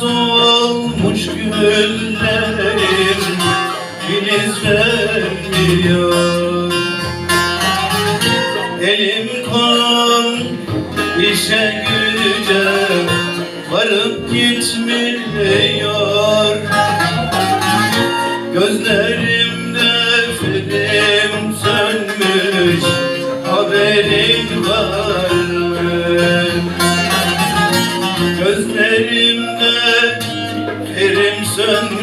Solmuş güllerim filizleniyor Elim kolum işe güce varıp gitmiyor. Gözlerimde Listen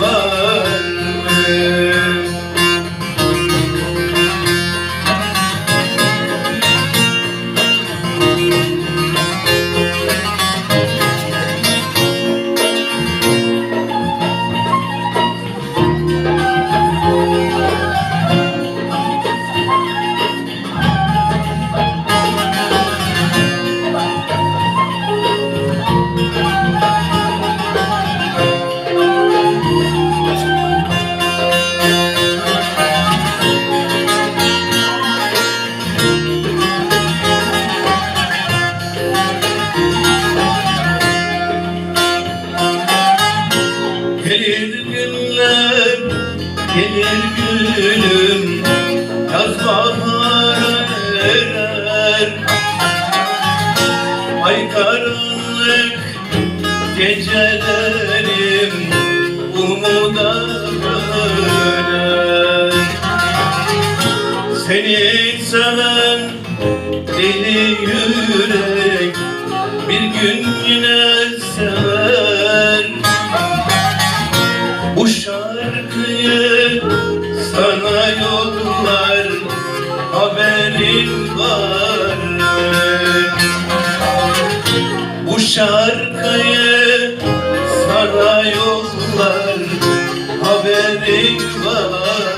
love. Gelir gülüm Yaz bahar erer. Ay karanlık gecelerim Umuda Seni seven deli yürek Bir gün sana yollar haberin var? Bu şarkıyı sana yollar haberin var?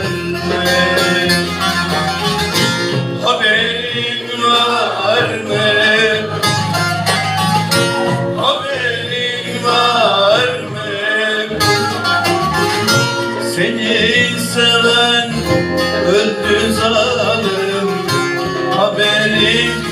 Seni seven öldü zalim Haberim